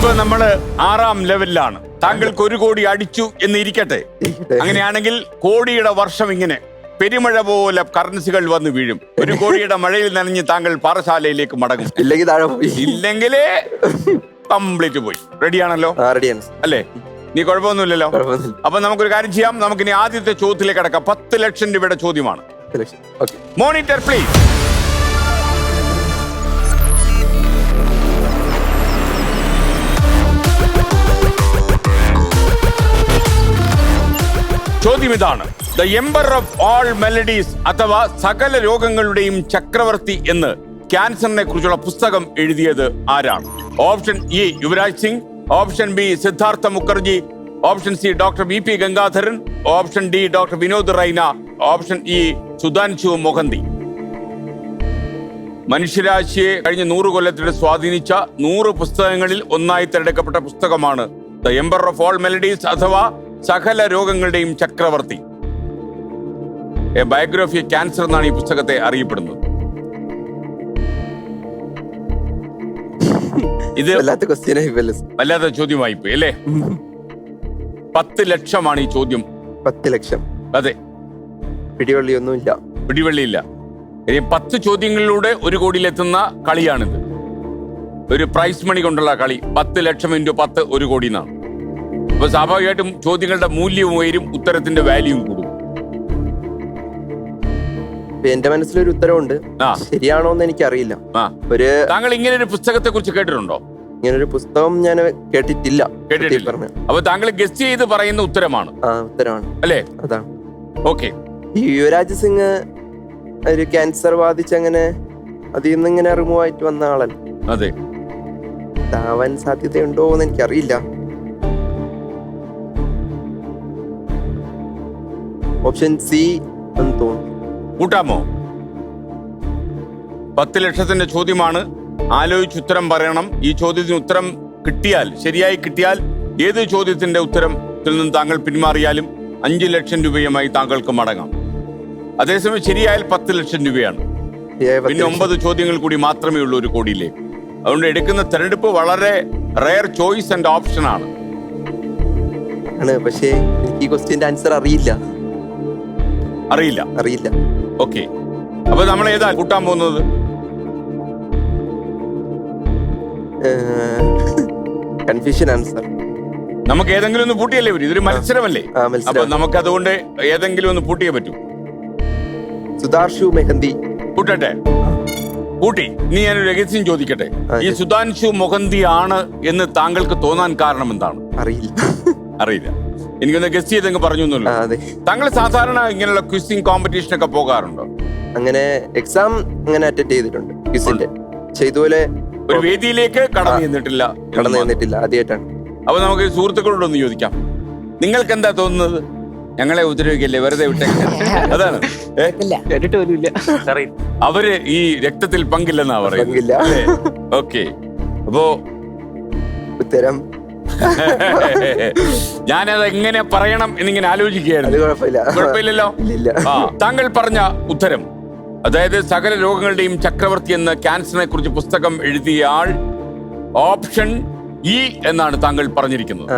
ഇപ്പൊ നമ്മൾ ആറാം ലെവലിലാണ്. താങ്കൾക്ക് ഒരു കോടി അടിച്ചു എന്ന് ഇരിക്കട്ടെ. അങ്ങനെയാണെങ്കിൽ കോടിയുടെ വർഷം ഇങ്ങനെ പെരുമഴ പോലെ കറൻസികൾ വന്ന് വീഴും. ഒരു കോടിയുടെ മഴയിൽ നനഞ്ഞ് താങ്കൾ പാറശാലയിലേക്ക് മടങ്ങും. ഇല്ലെങ്കിൽ താഴെ പോയി. ഇല്ലെങ്കിലേ കംപ്ലീറ്റ് പോയി. റെഡിയാണല്ലോ? റെഡിയാണ്. അല്ലേ? നീ കുഴപ്പമൊന്നുമില്ലല്ലോ? കുഴപ്പമൊന്നുമില്ല. അപ്പൊ നമുക്കൊരു കാര്യം ചെയ്യാം. നമുക്ക് ഇനി ആദ്യത്തെ ചോദ്യത്തിലേക്ക് കടക്കാം. പത്ത് ലക്ഷം രൂപയുടെ ചോദ്യമാണ്. Monitor please. ചോദ്യം ഇതാണ്. The emperor of all maladies അഥവാ സകല രോഗങ്ങളുടെയും ചക്രവർത്തി എന്ന് ക്യാൻസറിനെ കുറിച്ചുള്ള പുസ്തകം എഴുതിയത് ആരാണ്? Option A Yuvraj Singh option B Siddhartha Mukherjee option C doctor V P Gangadharan option D doctor Vinod Raina option E Sudhanshu Mohanty മനുഷ്യരാശിയെ കഴിഞ്ഞ നൂറ് കൊല്ലത്തിനിടെ സ്വാധീനിച്ച നൂറ് പുസ്തകങ്ങളിൽ ഒന്നായി തിരഞ്ഞെടുക്കപ്പെട്ട പുസ്തകമാണ് the emperor of all maladies അഥവാ സകല രോഗങ്ങളുടെയും ചക്രവർത്തി. എ ബയോഗ്രഫി ക്യാൻസർ എന്നാണ് ഈ പുസ്തകത്തെ അറിയപ്പെടുന്നത്. ഇത് വല്ലാത്ത വല്ലാത്ത ചോദ്യമായി പോയി അല്ലേ? പത്ത് ലക്ഷമാണ് ഈ ചോദ്യം. പത്ത് ലക്ഷം. അതെ. പിടിവള്ളിയൊന്നുമില്ല. പിടിവള്ളിയില്ല. പത്ത് ചോദ്യങ്ങളിലൂടെ ഒരു കോടിയിലെത്തുന്ന കളിയാണിത്. ഒരു പ്രൈസ് മണി കൊണ്ടുള്ള കളി പത്ത് ലക്ഷം ഇന്റു പത്ത് ഒരു കോടി എന്നാണ്. അപ്പൊ സ്വാഭാവികമായിട്ടും ചോദ്യങ്ങളുടെ മൂല്യവും ഉയരും ഉത്തരത്തിന്റെ വാല്യൂവും കൂടും. എന്റെ മനസ്സിലൊരു ഉത്തരവുണ്ട്. ആ. ശരിയാണോ എന്ന് എനിക്കറിയില്ല. ആ. ഒരു താങ്കൾ ഇങ്ങനെ ഒരു പുസ്തകത്തെ കുറിച്ച് കേട്ടിട്ടുണ്ടോ? ഇങ്ങനൊരു പുസ്തകം ഞാൻ കേട്ടിട്ടില്ല. കേട്ടിട്ടില്ല. പറഞ്ഞ. അപ്പൊ താങ്കൾ ഗസ്റ്റ് ചെയ്ത് പറയുന്ന ഉത്തരമാണ്. ആ ഉത്തരവാണ് അല്ലേ? അതാണ് ഓക്കെ. ഈ യുവരാജ് സിംഗ് ഒരു ക്യാൻസർ ബാധിച്ച് അങ്ങനെ അതിൽ നിന്ന് ഇങ്ങനെ റിമൂവ് ആയിട്ട് വന്ന ആളല്ല? അതെ. ഇതാവാൻ സാധ്യതയുണ്ടോ എന്ന് എനിക്കറിയില്ല. ഓപ്ഷൻ സി എന്ന് തോന്നുന്നു. കൂട്ടാമോ? പത്ത് ലക്ഷത്തിന്റെ ചോദ്യമാണ്. ആലോചിച്ച് ഉത്തരം പറയണം. ഈ ചോദ്യത്തിന് ഉത്തരം കിട്ടിയാൽ ശരിയായി കിട്ടിയാൽ ഏത് ചോദ്യത്തിന്റെ ഉത്തരത്തിൽ നിന്ന് താങ്കൾ പിന്മാറിയാലും അഞ്ച് ലക്ഷം രൂപയുമായി താങ്കൾക്ക് മടങ്ങാം. അതേസമയം ശരിയായാൽ പത്ത് ലക്ഷം രൂപയാണ്. പിന്നെ ഒമ്പത് ചോദ്യങ്ങൾ കൂടി മാത്രമേ ഉള്ളൂ ഒരു കോടിയിലേ. അതുകൊണ്ട് എടുക്കുന്ന തെരഞ്ഞെടുപ്പ് വളരെ റയർ ചോയ്സ് ആൻഡ് ഓപ്ഷൻ ആണ്. ആണ് പക്ഷേ എനിക്ക് ഈ ക്വസ്റ്റ്യന്റെ ആൻസർ അറിയില്ല. അറിയില്ല. അറിയില്ല. ഓക്കെ. അപ്പൊ നമ്മൾ ഏതാ കൂട്ടാൻ പോകുന്നത്? കൺഫ്യൂഷൻ ആൻസർ നമുക്ക് ഏതെങ്കിലും ഒന്ന് പൂട്ടിയല്ലേ വരും ഇതൊരു മത്സരമല്ലേ? ആ അപ്പൊ നമുക്ക് അതുകൊണ്ട് ഏതെങ്കിലും ഒന്ന് പൂട്ടിയേ പറ്റൂ. സുധാർഷു മെഹന്തി. കൂട്ടട്ടെ കൂട്ടി ഇനി ഞാനൊരു രഹസ്യം ചോദിക്കട്ടെ? ആ, ഈ. സുധാൻഷു മൊഹന്തി ആണ് എന്ന് താങ്കൾക്ക് തോന്നാൻ കാരണം എന്താണ്? അറിയില്ല. അറിയില്ല. എനിക്കൊന്ന് ഗസ്റ്റ് ചെയ്തെങ്കിൽ പറഞ്ഞു എന്നല്ലോ അതെ. താങ്കൾ സാധാരണ ഇങ്ങനെയുള്ള ക്വിസിംഗ് കോമ്പറ്റീഷൻ ഒക്കെ പോകാറുണ്ടോ? അങ്ങനെ എക്സാം അങ്ങനെ അറ്റൻഡ് ചെയ്തിട്ടുണ്ട് ക്വിസിന്റെ പക്ഷെ ഇതുപോലെ ഒരു വേദിയിലേക്ക് കടന്നു ചെന്നിട്ടില്ല കടന്നു. ചെന്നിട്ടില്ല ആദ്യമായിട്ടാണ്. അപ്പൊ നമുക്ക് സുഹൃത്തുക്കളോടൊന്ന് ചോദിക്കാം. നിങ്ങൾക്ക് എന്താ തോന്നുന്നത്? ഞങ്ങളെ ഉപദ്രവിക്കല്ലേ വെറുതെ വിട്ടേ അതാണ്. അവർ ഈ രക്തത്തിൽ പങ്കില്ലെന്നാ പങ്കില്ല. പറയുന്നത് ഓക്കെ. അപ്പോ ഉത്തരം ഞാനത് എങ്ങനെ പറയണം എന്നിങ്ങനെ ആലോചിക്കുകയായിരുന്നു. കുഴപ്പമില്ലല്ലോ? ആ താങ്കൾ പറഞ്ഞ ഉത്തരം. അതായത് സകല രോഗങ്ങളുടെയും ചക്രവർത്തി എന്ന ക്യാൻസറിനെ കുറിച്ച് പുസ്തകം എഴുതിയ ആൾ ഓപ്ഷൻ ഇ എന്നാണ് താങ്കൾ പറഞ്ഞിരിക്കുന്നത്.